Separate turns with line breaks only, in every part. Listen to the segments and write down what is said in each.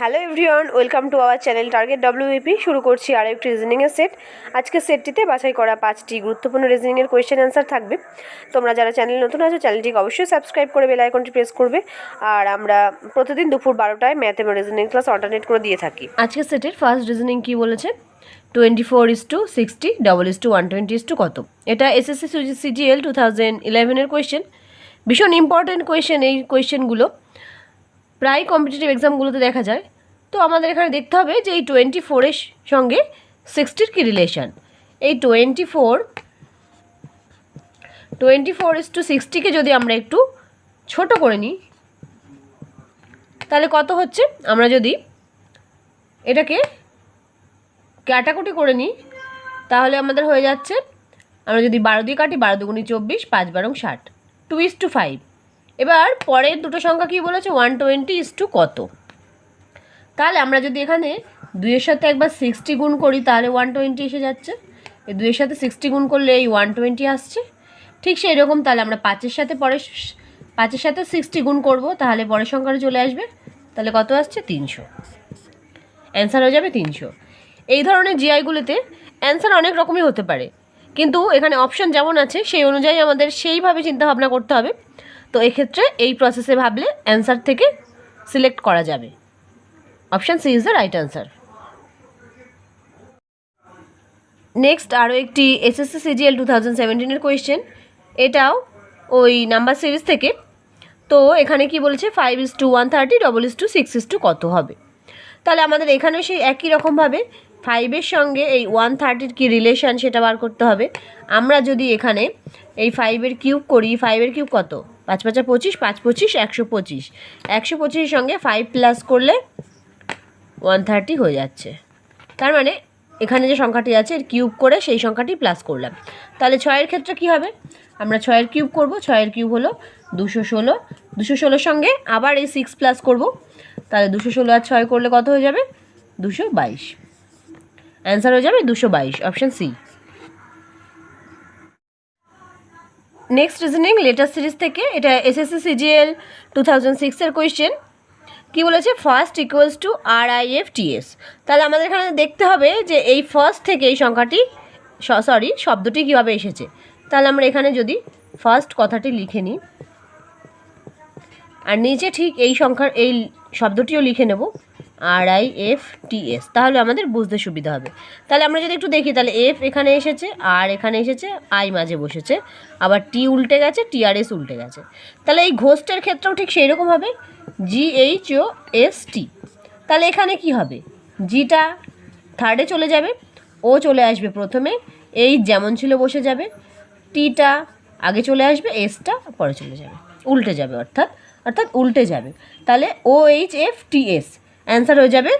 Hello everyone, welcome to our channel target WAP শুরু করছি আরও একটি রিজনিংয়ের সেট আজকে সেটটিতে বাছাই করা পাঁচটি গুরুত্বপূর্ণ রিজনিংয়ের কোয়েশ্চেন অ্যান্সার থাকবে। তোমরা যারা চ্যানেল নতুন আছো চ্যানেলটিকে অবশ্যই সাবস্ক্রাইব করে বেল আইকনটি প্রেস করবে। আর আমরা প্রতিদিন দুপুর বারোটায় ম্যাথ এবং রিজনিং ক্লাস অল্টারনেট করে দিয়ে থাকি। আজকের সেটের ফার্স্ট রিজনিং কী বলেছে? Twenty four is to sixty double is to one twenty is to কত? এটা এসএসসি সিজিএল টু থাউজেন্ড ইলেভেনের কোয়েশ্চেন ভীষণ ইম্পর্টেন্ট কোয়েশ্চেন এই কোয়েশ্চেনগুলো প্রায় কম্পিটিটিভ এক্সামগুলোতে দেখা যায়। তো আমাদের এখানে দেখতে হবে যে এই টোয়েন্টি ফোরের সঙ্গে সিক্সটির কী রিলেশান এই twenty four twenty four is to সিক্সটিকে যদি আমরা একটু ছোট করে নিই, তাহলে কত হচ্ছে? আমরা যদি এটাকে কাটাকুটি করে নিই, তাহলে আমাদের হয়ে যাচ্ছে, আমরা যদি বারো দিয়ে কাটি, বারো দুগুনি চব্বিশ, পাঁচ বারং ষাট। টু ইস টু ফাইভ এবার পরের দুটো সংখ্যা কী বলেছে? ওয়ান টোয়েন্টি ইস টু কত? তাহলে আমরা যদি এখানে দুইয়ের সাথে একবার সিক্সটি গুণ করি, তাহলে ওয়ান টোয়েন্টি এসে যাচ্ছে। এই দুইয়ের সাথে সিক্সটি গুণ করলে এই ওয়ান টোয়েন্টি আসছে। ঠিক সেই রকম তাহলে আমরা পাঁচের সাথে পরে পাঁচের সাথে সিক্সটি গুণ করব, তাহলে পরের সংখ্যাটা চলে আসবে। তাহলে কত আসছে? তিনশো। অ্যান্সার হয়ে যাবে তিনশো। এই ধরনের জিআইগুলিতে অ্যান্সার অনেক রকমই হতে পারে। কিন্তু এখানে অপশন যেমন আছে, সেই অনুযায়ী আমাদের সেইভাবে চিন্তাভাবনা করতে হবে। তো এক্ষেত্রে এই প্রসেসে ভাবলে অ্যান্সার থেকে সিলেক্ট করা যাবে। Option C is the right answer next আরও একটি এসএসসি সিজিএল টু থাউজেন্ড সেভেন্টিনের কোয়েশ্চেন এটাও ওই নাম্বার সিরিজ থেকে। তো এখানে কি বলেছে? Five is to one thirty double is to six is to কত হবে? তাহলে আমাদের এখানে সেই একই রকমভাবে ফাইভের সঙ্গে এই ওয়ান থার্টির কী রিলেশান সেটা বার করতে হবে। আমরা যদি এখানে এই ফাইভের কিউব করি ফাইভের কিউব কত? পাঁচ পাঁচা পঁচিশ, পাঁচ পঁচিশ, একশো পঁচিশ। একশো পঁচিশের সঙ্গে ফাইভ প্লাস করলে ওয়ান থার্টি হয়ে যাচ্ছে। তার মানে এখানে যে সংখ্যাটি আছে, এর কিউব করে সেই সংখ্যাটি প্লাস করলাম। তাহলে ছয়ের ক্ষেত্রে কি হবে? আমরা ছয়ের কিউব করব, ছয়ের কিউব হলো দুশো ষোলো। দুশো ষোলোর সঙ্গে আবার এই সিক্স প্লাস করব। তাহলে দুশো ষোলো আর ছয় করলে কত হয়ে যাবে? দুশো বাইশ। অ্যান্সার হয়ে যাবে দুশো বাইশ option C next reasoning letter series থেকে এটা এসএসসি সিজিএল টু থাউজেন্ড সিক্সের কোয়েশ্চেন কী বলেছে first equals to R I F TS তাহলে আমাদের এখানে দেখতে হবে যে এই ফার্স্ট থেকে এই সংখ্যাটি সরি শব্দটি কীভাবে এসেছে তাহলে আমরা এখানে যদি ফার্স্ট কথাটি লিখে নিই আর নিচে ঠিক এই সংখ্যার এই শব্দটিও লিখে নেব R I F T S তাহলে আমাদের বুঝতে সুবিধা হবে। তাহলে আমরা যদি একটু দেখি, তাহলে এফ এখানে এসেছে আর এখানে এসেছে আই মাঝে বসেছে, আবার টি উল্টে গেছে টি আর এস উল্টে গেছে। তাহলে এই ঘোষটের ক্ষেত্রেও ঠিক সেই রকম হবে G H O S T তাহলে এখানে কি হবে? জিটা থার্ডে চলে যাবে ও চলে আসবে প্রথমে এই যেমন ছিল বসে যাবে টিটা আগে চলে আসবে এসটা পরে চলে যাবে, উল্টে যাবে অর্থাৎ অর্থাৎ উল্টে যাবে। তাহলে O H F T S answer হয়ে যাবে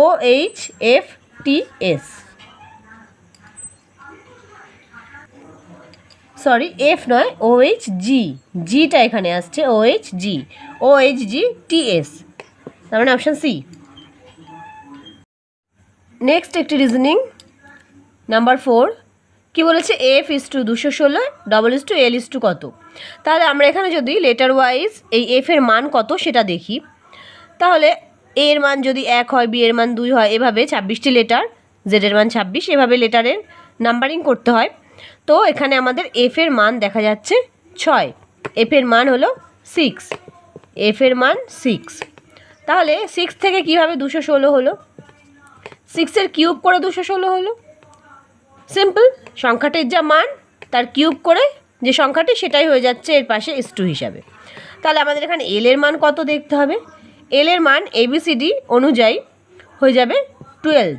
O H F T S sorry F নয় ও এইচ জি জিটা এখানে আসছে O H G O H G T S তার মানে অপশান সি নেক্সট একটি রিজনিং নাম্বার ফোর কি বলেছে? এফ ইস টু দুশো ষোলো double is to L is to কত? তাহলে আমরা এখানে যদি লেটার ওয়াইজ এই এফের মান কত সেটা দেখি। তাহলে এ এর মান যদি এক হয়, বি এর মান দুই হয়, এভাবে ছাব্বিশটি লেটার জেড এর মান ছাব্বিশ, এভাবে লেটারের নাম্বারিং করতে হয়। তো এখানে আমাদের এফ এর মান দেখা যাচ্ছে ছয়। এফ এর মান হলো সিক্স এফ এর মান সিক্স তাহলে সিক্স থেকে কীভাবে দুশো ষোলো হলো? সিক্সের কিউব করে দুশো ষোলো হলো। সিম্পল সংখ্যাটির যা মান, তার কিউব করে যে সংখ্যাটি, সেটাই হয়ে যাচ্ছে এর পাশে এস টু হিসাবে। তাহলে আমাদের এখানে এল এর মান কত দেখতে হবে? এল এর মান এবিসিডি অনুযায়ী হয়ে যাবে টুয়েলভ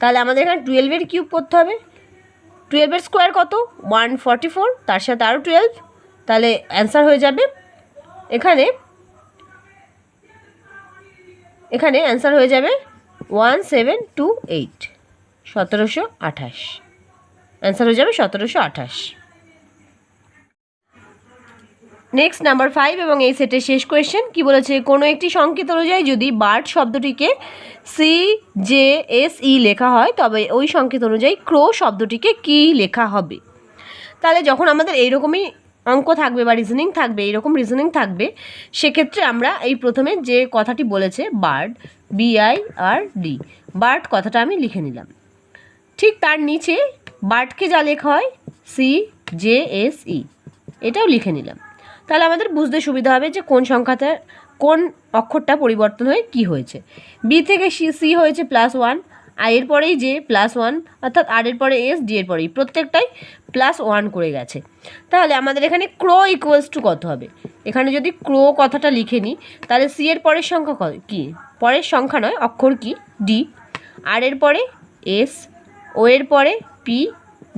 তাহলে আমাদের এখানে টুয়েলভের কিউব করতে হবে। টুয়েলভের স্কোয়ার কত? ওয়ান ফর্টি ফোর তার সাথে আরও টুয়েলভ তাহলে অ্যান্সার হয়ে যাবে এখানে এখানে অ্যান্সার হয়ে যাবে ওয়ান সেভেন টু এইট সতেরোশো আঠাশ। অ্যান্সার হয়ে যাবে সতেরোশো আঠাশ। নেক্সট নাম্বার ফাইভ এবং এই সেটের শেষ কোয়েশ্চেন কি বলেছে? কোনো একটি সংকেত অনুযায়ী যদি বার্ড শব্দটিকে সি জে এস ই লেখা হয়, তবে ওই সংকেত অনুযায়ী ক্রো শব্দটিকে কি লেখা হবে। তাহলে যখন আমাদের এইরকমই অঙ্ক থাকবে বা রিজনিং থাকবে এরকম রিজনিং থাকবে, সেক্ষেত্রে আমরা এই প্রথমে যে কথাটি বলেছে, বার্ড বিআই আর ডি বার্ড কথাটা আমি লিখে নিলাম। ঠিক তার নিচে বার্ডকে যা লেখা হয় সি জে এস ই এটাও লিখে নিলাম। তাহলে আমাদের বুঝতে সুবিধা হবে যে কোন সংখ্যাতে, কোন অক্ষরটা পরিবর্তন হয়ে কি হয়েছে। বি থেকে সি সি হয়েছে প্লাস ওয়ান আই এর পরেই জে প্লাস ওয়ান অর্থাৎ আর এর পরে এস ডি এর পরেই। প্রত্যেকটাই প্লাস ওয়ান করে গেছে। তাহলে আমাদের এখানে ক্রো ইকুয়ালস টু কত হবে? এখানে যদি ক্রো কথাটা লিখে নিই, তাহলে সি এর পরের সংখ্যা কী পরের সংখ্যা নয়, অক্ষর কি? ডি আর এর পরে এস ও এর পরে পি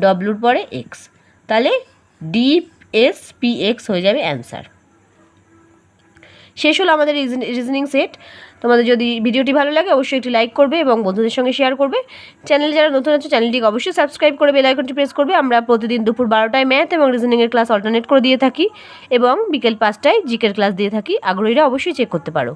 ডব্লুর পরে এক্স তাহলে ডি এস পি এক্স হয়ে যাবে অ্যান্সার। শেষ হলো আমাদের রিজনিং সেট তোমাদের যদি ভিডিওটি ভালো লাগে, অবশ্যই একটি লাইক করবে এবং বন্ধুদের সঙ্গে শেয়ার করবে। চ্যানেল যারা নতুন আছে চ্যানেলটিকে অবশ্যই সাবস্ক্রাইব করে বেল আইকনটি প্রেস করবে। আমরা প্রতিদিন দুপুর বারোটায় ম্যাথ এবং রিজনিংয়ের ক্লাস অল্টারনেট করে দিয়ে থাকি এবং বিকেল পাঁচটায় জিকের ক্লাস দিয়ে থাকি। আগ্রহীরা অবশ্যই চেক করতে পারো।